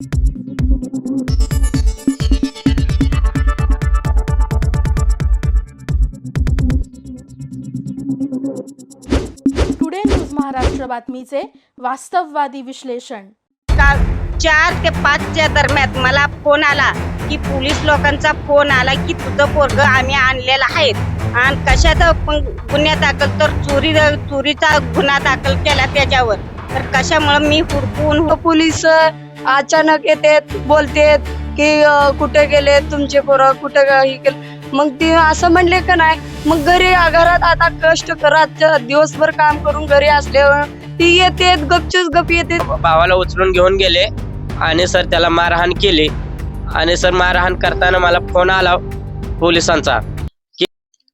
Today news Maharashtra बातमीचे वास्तववादी विश्लेषण काल चार ते पाचच्या दरम्यान मला फोन आला की पोलीस लोकांचा फोन आला की तुझं पोरग आम्ही आणलेलं आहे. आणि कशाचा पण गुन्हा दाखल? तर चोरी चोरीचा गुन्हा दाखल केला त्याच्यावर. तर कशामुळे मी हुडकून पोलीस अचानक येतात बोलतेत की कुठे गेले तुमचे पोरं कुठे हे केलं. मग ती असं म्हणले का नाही मग घरी घरात आता कष्ट करत दिवसभर काम करून घरी असल्यावर ती येतेत गपचूच गप येते भावाला उचलून घेऊन गेले आणि सर त्याला मारहाण केली. आणि सर मारहाण करताना मला फोन आला पोलिसांचा.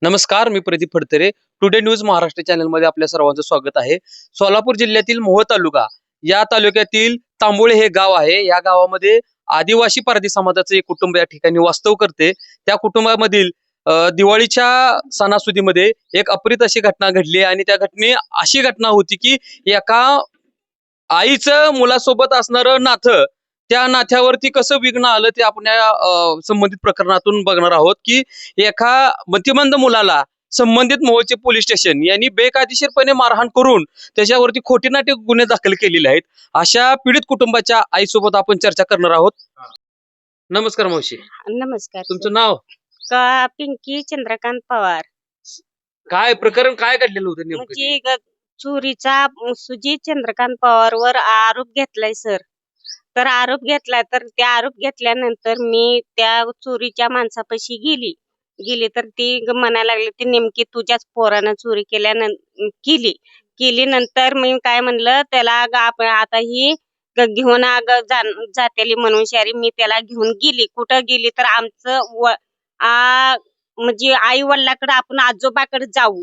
नमस्कार मी प्रदीप फडतरे. टुडे न्यूज महाराष्ट्र चॅनलमध्ये आपल्या सर्वांचं स्वागत आहे. सोलापूर जिल्ह्यातील मोहोळ तालुका या तालुक्यातील तांबोळे हे गाव आहे. या गावामध्ये आदिवासी पारधी समाजाचं एक कुटुंब या ठिकाणी वास्तव करते. त्या कुटुंबामधील दिवाळीच्या सणासुदीमध्ये एक अप्रित अशी घटना घडली आणि त्या घटने अशी घटना होती की एका आईचं मुलासोबत असणारं नातं त्या नाथ्यावरती कसं विघ्न आलं ते आपण या संबंधित प्रकरणातून बघणार आहोत की एका मतिमंद मुलाला संबंधित मोहोळचे पोलीस स्टेशन यांनी बेकायदेशीरपणे मारहाण करून त्याच्यावरती खोटी नाटे गुन्हे दाखल केलेले आहेत. अशा पीडित कुटुंबाच्या आईसोबत आपण चर्चा करणार आहोत. नमस्कार मावशी. नमस्कार तुमचं नाव? का पिंकी चंद्रकांत पवार. काय प्रकरण काय घडलेलं होतं नेमकं म्हणजे ग- चोरीचा सुजित चंद्रकांत पवारवर आरोप घेतलाय सर. तर आरोप घेतलाय तर त्या आरोप घेतल्यानंतर मी त्या चोरीच्या माणसापाशी गेली. गेली तर ती म्हणायला लागली ती नेमकी तुझ्याच पोरानं चोरी केल्यानंतर केली केली. नंतर मी काय म्हणलं त्याला ग आता ही ग- घेऊन अग जातेली म्हणून शारी मी त्याला घेऊन गेली. कुठं गेली तर आमचं व म्हणजे आई वडिलाकडे आपण आजोबाकडे जाऊ.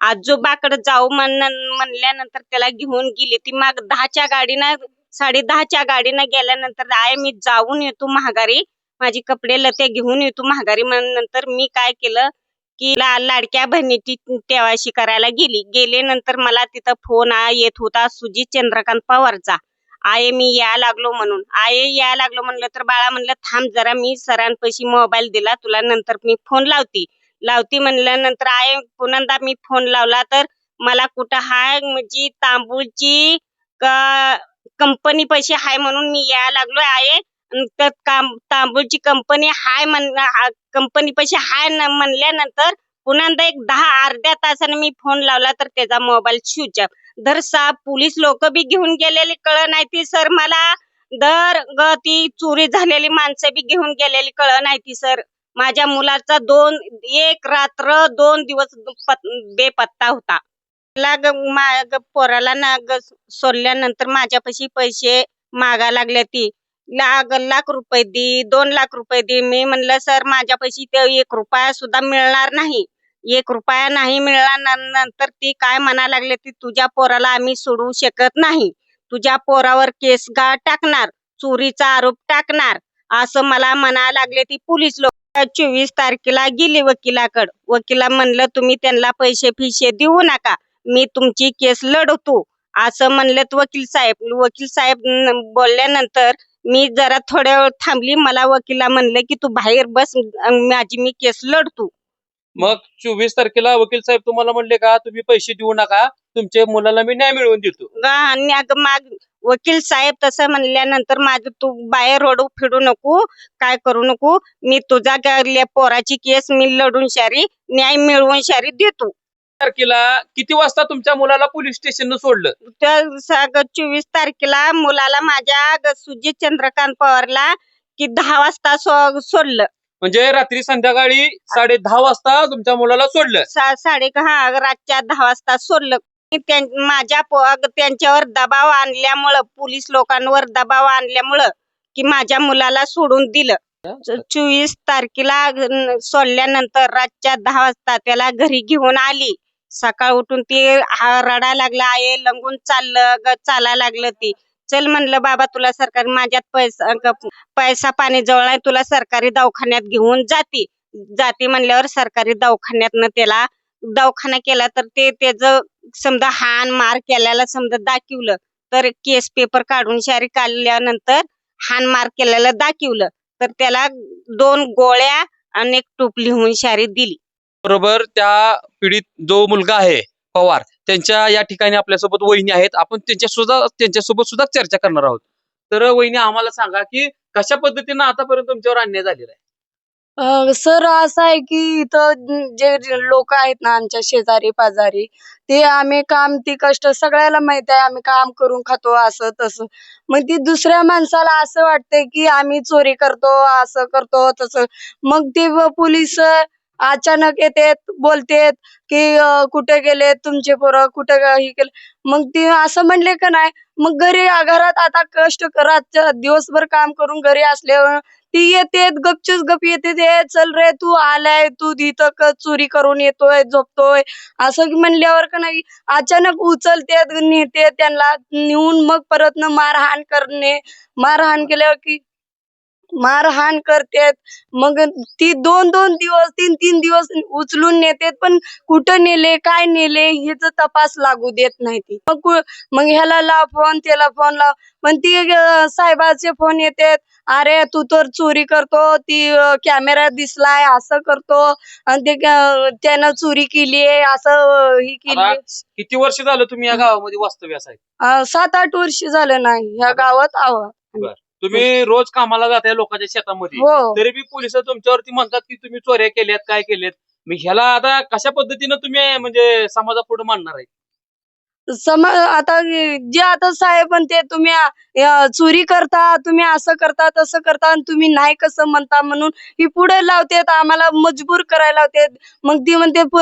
आजोबाकडे जाऊ म्हण म्हणल्यानंतर त्याला घेऊन गेली. ती मग दहाच्या गाडीनं साडे दहाच्या गाडीनं गेल्यानंतर आय मी जाऊन येतो महागारी माझी कपडे लते घेऊन येतो महागारी नंतर मी काय केलं की ला- लाडक्या बहिणीची तेवाशी करायला गेली. गेले नंतर मला तिथं फोन आ- येत होता सुजित चंद्रकांत पवारचा. आये मी या लागलो म्हणून. आये या लागलो म्हणलं तर बाळा म्हणलं थांब जरा मी सरांपाशी मोबाईल दिला तुला नंतर मी फोन लावती. लावती म्हणल्यानंतर आये पुन्हा मी फोन लावला तर मला कुठं हाय? म्हणजे तांबूळची कंपनी पैसे हाय म्हणून मी या लागलो आहे तर काम तांबूळची कंपनी हाय म्हण कंपनी पैसे हाय न- म्हणल्यानंतर पुन्हा एक दहा अर्ध्या तासाने मी फोन लावला तर त्याचा मोबाईल स्विच ऑफ दर सा पोलीस लोक बी घेऊन गेलेली कळ नाही ती सर मला दर ग ती चोरी झालेली माणसं बी घेऊन गेलेली कळ नाही ती सर. माझ्या मुलाचा दोन एक रात्र दोन दिवस बेपत्ता होता. मा- ग पोराला ना ग सोडल्यानंतर माझ्यापाशी पैसे मागा लागले ती. लाख लाख रुपये दी दोन लाख रुपये दे. मी म्हणलं सर माझ्यापाशी ते एक रुपया सुद्धा मिळणार नाही. एक रुपया नाही मिळणार न- नंतर ती काय म्हणा लागले ती तुझ्या पोराला आम्ही सोडवू शकत नाही. तुझ्या पोरावर केस गा टाकणार चोरीचा आरोप टाकणार. असं मला म्हणा लागले ती पोलीस लोक. चोवीस तारखेला गेली वकिलाकड. वकिला म्हणलं तुम्ही त्यांना पैसे फिशे देऊ नका. मी तुमची केस लढवतो. असं म्हणलेत वकील साहेब. वकील साहेब न- बोलल्यानंतर मी जरा थोड्या वेळ थांबली मला वकिला म्हणलं की तू बाहेर बस माझी मी केस लढतो. मग चोवीस तारखेला वकील साहेब तुम्हाला म्हणले का तुम्ही पैसे देऊ नका तुमच्या मुलाला मी न्याय मिळवून देतो. आणि अगं माग वकील साहेब तसं म्हणल्यानंतर माझं तू बाहेर रोड फिरू नको काय करू नको मी तुझ्या ग- पोराची केस मी लढून शारी न्याय मिळवून शारी देतो. तारखेला किती वाजता तुमच्या मुलाला पोलीस स्टेशन सोडलं? त्या चोवीस तारखेला मुलाला माझ्या ग- सुजित चंद्रकांत पवारला की दहा वाजता सो- सोडलं. म्हणजे रात्री संध्याकाळी साडे दहा वाजता तुमच्या मुलाला सोडलं. सा- साडे हा रातच्या दहा वाजता सोडलं. मी त्यां- माझ्या पो- अग त्यांच्यावर दबाव आणल्यामुळं पोलीस लोकांवर दबाव आणल्यामुळं की माझ्या मुलाला सोडून दिलं. च- चोवीस तारखेला न- सोडल्यानंतर रातच्या दहा वाजता त्याला घरी घेऊन आली. सकाळ उठून ती रडायला लागलं लागला आहे लंगून चाललं ग लागलं ती. चल म्हणलं बाबा तुला सरकारी माझ्यात पैसा पैसा पाणी जवळ आहे तुला सरकारी दवाखान्यात घेऊन जाती. जाती म्हणल्यावर सरकारी दवाखान्यातनं त्याला दवाखाना केला तर ते त्याचं समजा हान मार केल्याला समजा दाखवलं. तर केस पेपर काढून शारी काढल्यानंतर हानमार केल्याला दाखवलं. तर त्याला दोन गोळ्या आणि एक टूप लिहून शारी दिली. बरोबर त्या पीडित जो मुलगा आहे पवार त्यांच्या या ठिकाणी आपल्यासोबत वहिनी आहेत. आपण त्यांच्या सुद्धा त्यांच्यासोबत सुद्धा चर्चा करणार आहोत. तर वहिनी आम्हाला सांगा की कशा पद्धतीनं आतापर्यंत तुमच्यावर अन्याय झालेला आहे? सर असं आहे की इथं जे लोक आहेत ना आमच्या शेजारी पाजारी ते आम्ही काम ती कष्ट सगळ्याला माहीत आहे. आम्ही काम करून खातो असं तसं. मग ती दुसऱ्या माणसाला असं वाटतंय की आम्ही चोरी करतो असं करतो तसं. मग ते पोलीस अचानक येतात बोलतेत की अं, कुठे गेले तुमचे पोरं? कुठे ग- हे केलं? मग ती असं म्हणले का नाही? मग घरी घरात आता कष्ट करत दिवसभर काम करून घरी असल्यावर ती येतेत गपचूप गप येते ते चल रे तू आलाय तू इथं क- चोरी करून येतोय झोपतोय. असं म्हणल्यावर का नाही अचानक उचलतेत नेते त्यांना नेऊन मग परत न मारहाण करणे मारहाण केल्यावर की मारहाण करतेत. मग ती दोन दोन दिवस तीन तीन दिवस उचलून नेतेत पण कुठं नेले काय नेले ह्याच तपास लागू देत नाही ती. मग मग ह्याला लाव फोन त्याला फोन लाव. पण ती साहेबाचे फोन येतात. अरे तू तर चोरी करतो ती कॅमेरा दिसलाय असं करतो. आणि ते त्यानं चोरी केली असं ही केली किती वर्ष झालं तुम्ही या गावामध्ये वास्तव्यास आहे? सात आठ वर्ष झालं नाही. ह्या गावात आव तुम्ही रोज कामाला जाताय लोकांच्या शेतामध्ये. हो. तरी बी पोलीस तुमच्यावरती म्हणतात की तुम्ही चोऱ्या केल्यात काय केल्यात. मी ह्याला आता कशा पद्धतीनं तुम्ही म्हणजे समाजापुढे मांडणार आहे? समज आता जे आता साहेब म्हणते तुम्ही अ, चोरी करता तुम्ही असं करता तसं करता आणि तुम्ही नाही कसं म्हणता म्हणून ही पुढे लावतेत आम्हाला मजबूर करायला लावतेत. मग ती म्हणते प-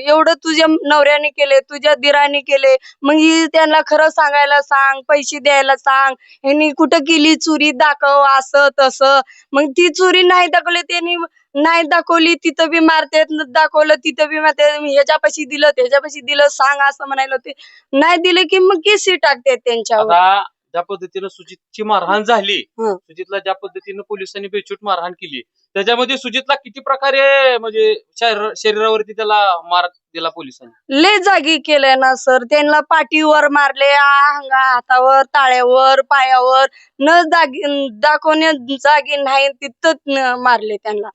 एवढं तुझ्या नवऱ्याने केले तुझ्या दिराने केले. मग ही त्यांना खरं सांगायला सांग पैसे द्यायला सांग. ह्यांनी कुठं केली चोरी दाखव असं तसं. मग ती चोरी नाही दाखवली त्यांनी नाही दाखवली तिथं बी मारतेत न दाखवलं तिथं बी मारते ह्याच्यापाशी दिलं त्याच्यापाशी दिलं सांग असं म्हणायला होते. नाही दिले की मग केसी टाकते त्यांच्यावर. आता ज्या पद्धतीनं सुजितची मारहाण झाली हं. सुजितला ज्या पद्धतीनं पोलिसांनी बेछूट मारहाण केली त्याच्यामध्ये सुजितला किती प्रकारे म्हणजे शरीर- शरीरावरती त्याला मार दिला पोलिसांनी? लय जागी केलंय ना सर. त्यांना पाठीवर मारले अंगा हातावर ताळ्यावर पायावर. न दागी दाखवण्या जागी नाही तिथं मारले त्यांना.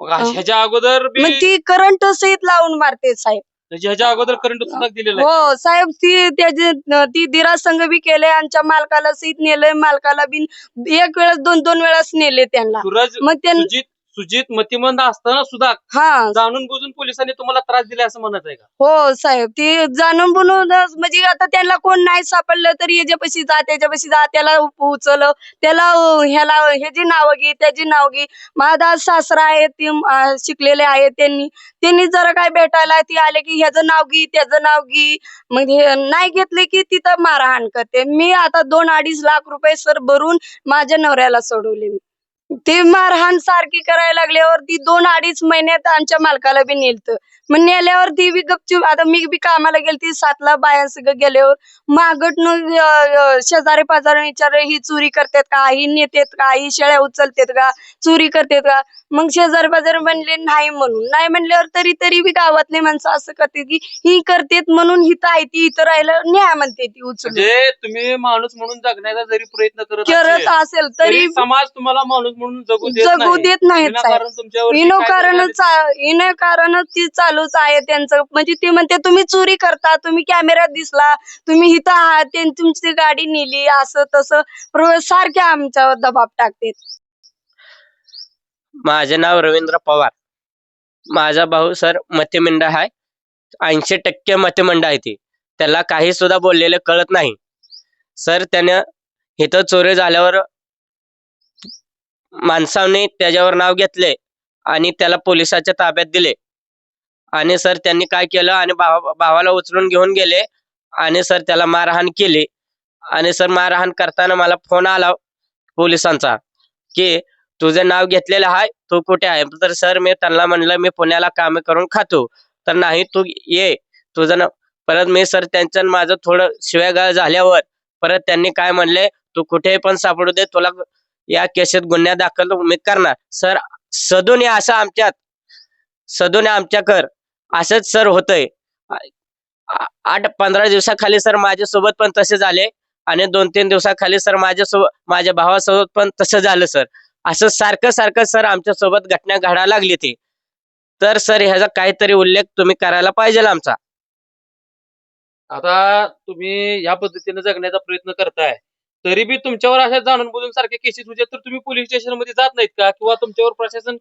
मग ह्याच्या अगोदर बी मग ती करंट सहित लावून मारते साहेब. म्हणजे ह्याच्या अगोदर करंट सुद्धा दिलेला आहे. हो साहेब ती त्याची ती दिरा संघ बी केले आमच्या मालकाला सहित नेलंय मालकाला बी एक वेळेस दोन दोन वेळेस नेले त्यांना. सूरज मग त्यां सुजित सुजित मतिमंद असताना सुद्धा हा. जाणून बुजून पोलिसांनी तुम्हाला त्रास दिला असं म्हणत आहे का? हो साहेब. ती जाणून बुनूनच म्हणजे आता त्यांना कोण नाही सापडलं तरी याच्यापाशी जा त्याच्यापाशी जा त्याला उचल त्याला ह्याला ह्याची नावं घे त्याची नाव घे. माझा सासरा आहे ती शिकलेले आहेत त्यांनी. त्यांनी जरा काय भेटायला ती आले की ह्याचं नाव घे त्याचं नाव घे. मग हे नाही घेतले की तिथं मारहाण करते. मी आता दोन अडीच लाख रुपये सर भरून माझ्या नवऱ्याला सोडवले मी. ते मारहाण सारखी करायला लागल्यावर ती दोन अडीच महिन्यात आमच्या मालकाला बी नेलत. मग नेल्यावर ती बी गपचूप आता मी बी कामाला गेलती सातला बायांसगळं गेल्यावर मागटनं शेजारी पाजारी विचार ही चोरी करतात का? ही नेतेत का? ही शेळ्या उचलतात का? चोरी करतात का? मग शेजारी पाजारी म्हणले नाही म्हणून. नाही म्हणल्यावर तरी तरी बी गावातले माणसं असं करते की ही करतेत म्हणून हिथं आहे ती इथं राहिलं न्या म्हणते ती उचलून. म्हणजे तुम्ही माणूस म्हणून जगण्याचा जरी प्रयत्न करत करत असेल, असेल तरी तरी समाज तुम्हाला माणूस म्हणून जगू देत जगू नाही. देत नाहीत साहेब. विनाकारण ती चालूच आहे त्यांचं. म्हणजे ते म्हणते तुम्ही चोरी करता तुम्ही कॅमेऱ्यात दिसला तुम्ही इथं आहात तुमची गाडी नेली असं तसं. सारखे आमच्यावर दबाब टाकते. माझे नाव रवींद्र पवार. माझा भाऊ सर मतिमंड आहे ऐंशी टक्के मतिमंड आहे ते. त्याला काही सुद्धा बोललेलं कळत नाही. सर त्यानं इथं चोरी झाल्यावर माणसाने त्याच्यावर नाव घेतले आणि त्याला पोलिसाच्या ताब्यात दिले. आणि सर त्यांनी काय केलं आणि भावा भावाला उचलून घेऊन गेले आणि सर त्याला मारहाण केली. आणि सर मारहाण करताना मला फोन आला पोलिसांचा की तुझं नाव घेतलेलं आहे तू कुठे आहे? तर सर मी त्यांना म्हणलं मी पुण्याला काम करून खातो. तर नाही तू ये. तुझं नाव परत मी सर त्यांचं माझं थोडं शिव्यागाळ झाल्यावर परत त्यांनी काय म्हणले तू कुठेही पण सापडू दे तुला या केसेत गुन्हा दाखल मी करणार. सर सदून ये असं आमच्यात. सदून आमच्या कर असंच सर होतंय. आठ पंधरा दिवसाखाली सर माझ्यासोबत पण तसे झाले आणि दोन तीन दिवसाखाली सर माझ्यासोबत माझ्या भावासोबत पण तसं झालं सर. असं सारखं सारखं सर आमच्यासोबत घटना घडायला लागली ती. तर सर ह्याचा काहीतरी उल्लेख तुम्ही करायला पाहिजे आमचा. आता तुम्ही या पद्धतीने जगण्याचा प्रयत्न करताय. तरी बी तुमच्यावर अशा जाणून बोलून सारखे केसेस होते तर तुम्ही पोलीस स्टेशनमध्ये जात नाहीत का? किंवा तुमच्यावर प्रशासन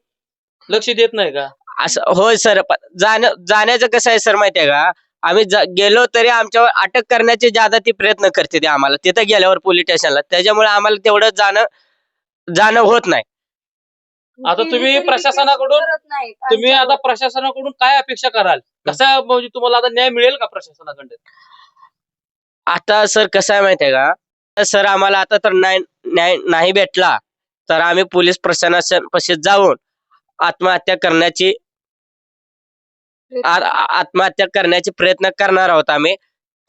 लक्ष देत नाही का? असं होय सर जाण्या जाण्याचं कसं आहे सर माहितीये का? आम्ही गेलो तरी आमच्यावर अटक करण्याचे ज्यादा ती प्रयत्न करते ते आम्हाला. तिथं गेल्यावर पोलीस स्टेशनला त्याच्यामुळे आम्हाला तेवढं जाणं जाणं होत नाही. आता तुम्ही प्रशासनाकडून-. तुम्ही आता प्रशासनाकडून काय अपेक्षा कराल? कसा म्हणजे तुम्हाला आता न्याय मिळेल का प्रशासनाकडे आता सर कसं आहे माहितीये का? सर आम्हाला आता तर न्याय न्याय नाही भेटला. तर आम्ही पोलीस प्रशासनापाशी जाऊन आत्महत्या करण्याची आ- आत्महत्या करण्याचे प्रयत्न करणार आहोत आम्ही.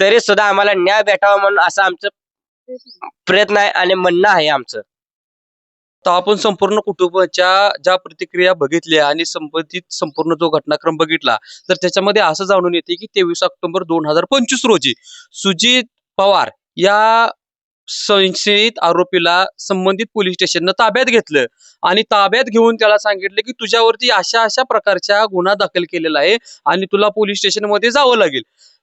तरी सुद्धा आम्हाला न्याय भेटावा म्हणून असं आमचं प्रयत्न आहे आणि म्हणणं आहे आमचं. तर आपण संपूर्ण कुटुंबाच्या ज्या प्रतिक्रिया बघितल्या आणि संबंधित संपूर्ण जो घटनाक्रम बघितला तर त्याच्यामध्ये असं जाणून येते की तेवीस ऑक्टोबर दोन हजार पंचवीस रोजी सुजित पवार या संशयित आरोपीला संबंधित पोलीस स्टेशननं ताब्यात घेतलं. आणि ताब्यात घेऊन त्याला सांगितलं की तुझ्यावरती अशा अशा प्रकारच्या गुन्हा दाखल केलेला आहे आणि तुला पोलीस स्टेशनमध्ये जावं लागेल.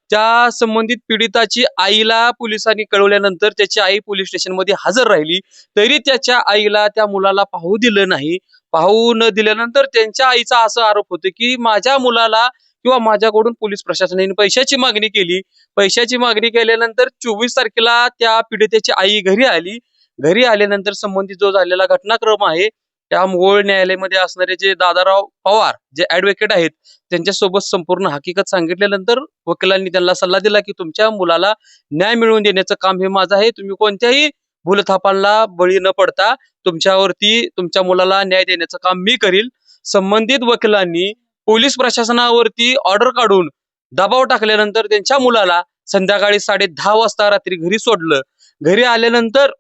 त्या संबंधित पीडिताची आईला पोलिसांनी कळवल्यानंतर त्याची आई पोलीस स्टेशनमध्ये हजर राहिली. तरी त्याच्या आईला त्या मुलाला पाहू दिलं नाही. पाहू न दिल्यानंतर त्यांच्या आईचा असा आरोप होतो की माझ्या मुलाला किंवा माझ्याकडून पोलीस प्रशासनाने पैशाची मागणी केली. पैशाची मागणी केल्यानंतर चोवीस तारखेला त्या पीडितेची आई घरी आली. घरी आल्यानंतर संबंधित जो झालेला घटनाक्रम आहे त्या मोहोळ न्यायालयामध्ये असणारे जे दादाराव पवार जे ऍडव्होकेट आहेत त्यांच्यासोबत संपूर्ण हकीकत सांगितल्यानंतर वकिलांनी त्यांना सल्ला दिला की तुमच्या मुलाला न्याय मिळवून देण्याचं काम हे माझं आहे. तुम्ही कोणत्याही भूलथापांना बळी न पडता तुमच्यावरती तुमच्या मुलाला न्याय देण्याचं काम मी करील. संबंधित वकिलांनी पोलीस प्रशासनावरती ऑर्डर काढून दबाव टाकल्यानंतर त्यांच्या मुलाला संध्याकाळी साडे दहा वाजता रात्री घरी सोडलं. घरी आल्यानंतर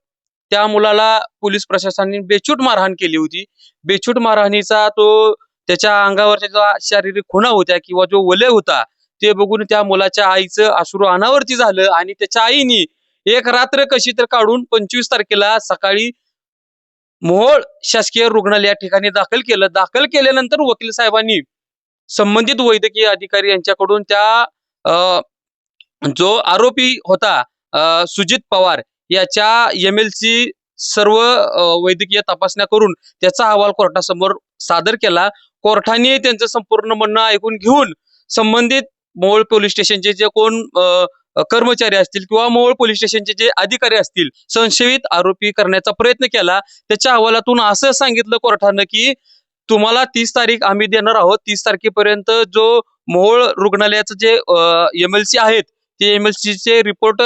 त्या मुलाला पोलीस प्रशासनाने बेछूट मारहाण केली होती. बेछूट मारहाणीचा तो त्याच्या अंगावरच्या ज्या शारीरिक खुणा होत्या किंवा जो वलय होता ते बघून त्या मुलाच्या आईचं अश्रू अनावरती झालं आणि त्याच्या आईनी एक रात्र कशी तर काढून पंचवीस तारखेला सकाळी मोहोळ शासकीय रुग्णालय या ठिकाणी दाखल केलं. दाखल केल्यानंतर वकील साहेबांनी संबंधित वैद्यकीय अधिकारी यांच्याकडून त्या जो आरोपी होता सुजित पवार याच्या एम एल सी सर्व वैद्यकीय तपासण्या करून त्याचा अहवाल कोर्टासमोर सादर केला. कोर्टाने त्यांचं संपूर्ण म्हणणं ऐकून घेऊन संबंधित मोहोळ पोलीस स्टेशनचे जे कोण कर्मचारी असतील किंवा मोहोळ पोलीस स्टेशनचे जे अधिकारी असतील संशयित आरोपी करण्याचा प्रयत्न केला. त्याच्या अहवालातून असं सांगितलं कोर्टानं की तुम्हाला तीस तारीख आम्ही देणार आहोत. तीस तारखेपर्यंत जो मोहोळ रुग्णालयाचं जे एमएलसी आहेत ते एमएलसीचे चे रिपोर्ट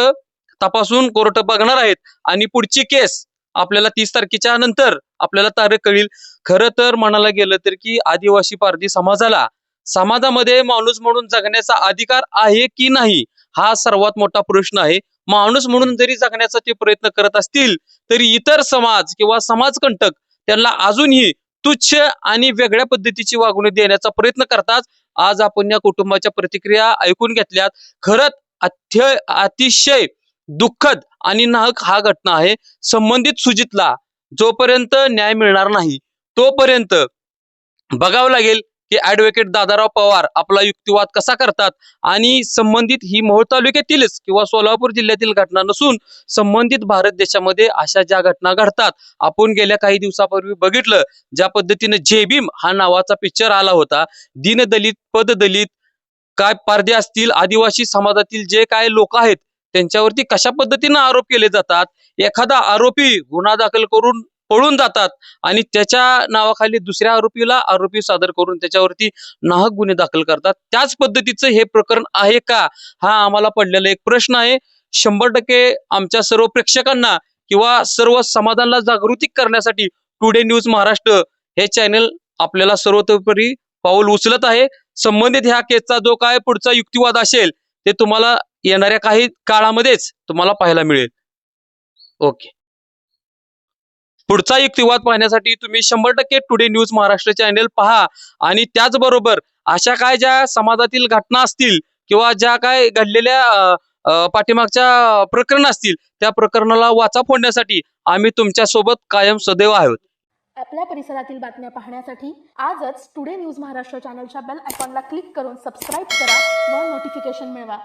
तपासून कोर्ट बघणार आहेत. आणि पुढची केस आपल्याला तीस तारखेच्या नंतर आपल्याला तारीख कळील. खरं तर म्हणायला गेलं तर की आदिवासी पारधी समाजाला समाजामध्ये माणूस म्हणून जगण्याचा अधिकार आहे की नाही हा सर्वात मोठा प्रश्न आहे. माणूस म्हणून जरी जगण्याचा ते प्रयत्न करत असतील तरी इतर समाज किंवा समाजकंटक त्यांना अजूनही तुच्छ आणि वेगळ्या पद्धतीची वागणूक देण्याचा प्रयत्न करतात आज आपण या कुटुंबाच्या प्रतिक्रिया ऐकून घेतल्यात. खरंच अत्य अतिशय दुःखद आणि नाहक हा घटना आहे. संबंधित सुजितला जोपर्यंत न्याय मिळणार नाही तोपर्यंत बघावं लागेल की ऍडव्होकेट दादाराव पवार आपला युक्तिवाद कसा करतात आणि संबंधित ही मोहोळ तालुक्यातीलच किंवा सोलापूर जिल्ह्यातील घटना नसून संबंधित भारत देशामध्ये अशा ज्या घटना घडतात आपण गेल्या काही दिवसापूर्वी बघितलं ज्या पद्धतीने जेबीम हा नावाचा पिक्चर आला होता. दीनदलित पददलित काय पारदे असतील आदिवासी समाजातील जे काय लोक आहेत त्यांच्यावरती कशा पद्धतीनं आरोप केले जातात? एखादा आरोपी गुन्हा दाखल करून पळून जातात. आणि त्याच्या नावाखाली दुसऱ्या आरोपीला आरोपी सादर करून त्याच्यावरती नाहक गुन्हे दाखल करतात. त्याच पद्धतीचं हे प्रकरण आहे का? हा आम्हाला पडलेला एक प्रश्न आहे. शंभर टक्के आमच्या सर्व प्रेक्षकांना किंवा सर्व समाजाला जागृती करण्यासाठी टुडे न्यूज महाराष्ट्र हे चॅनल आपल्याला सर्वतोपरी पाऊल उचलत आहे. संबंधित ह्या केसचा जो काय पुढचा युक्तिवाद असेल ते तुम्हाला येणाऱ्या काही काळामध्येच तुम्हाला पाहायला मिळेल. ओके पुढचा युक्तिवाद पाहण्यासाठी तुम्ही शंभर टक्के टुडे न्यूज महाराष्ट्र चॅनेल पहा. आणि त्याचबरोबर अशा काय ज्या समाजातील घटना असतील किंवा ज्या काय घडलेल्या पाठीमागच्या प्रकरण असतील त्या प्रकरणाला वाचा फोडण्यासाठी आम्ही तुमच्यासोबत कायम सदैव आहोत. आपल्या परिसरातील बातम्या पाहण्यासाठी आजच टुडे न्यूज महाराष्ट्र चॅनलच्या बेल आयकॉनला क्लिक करून सबस्क्राईब करा व नोटिफिकेशन मिळवा.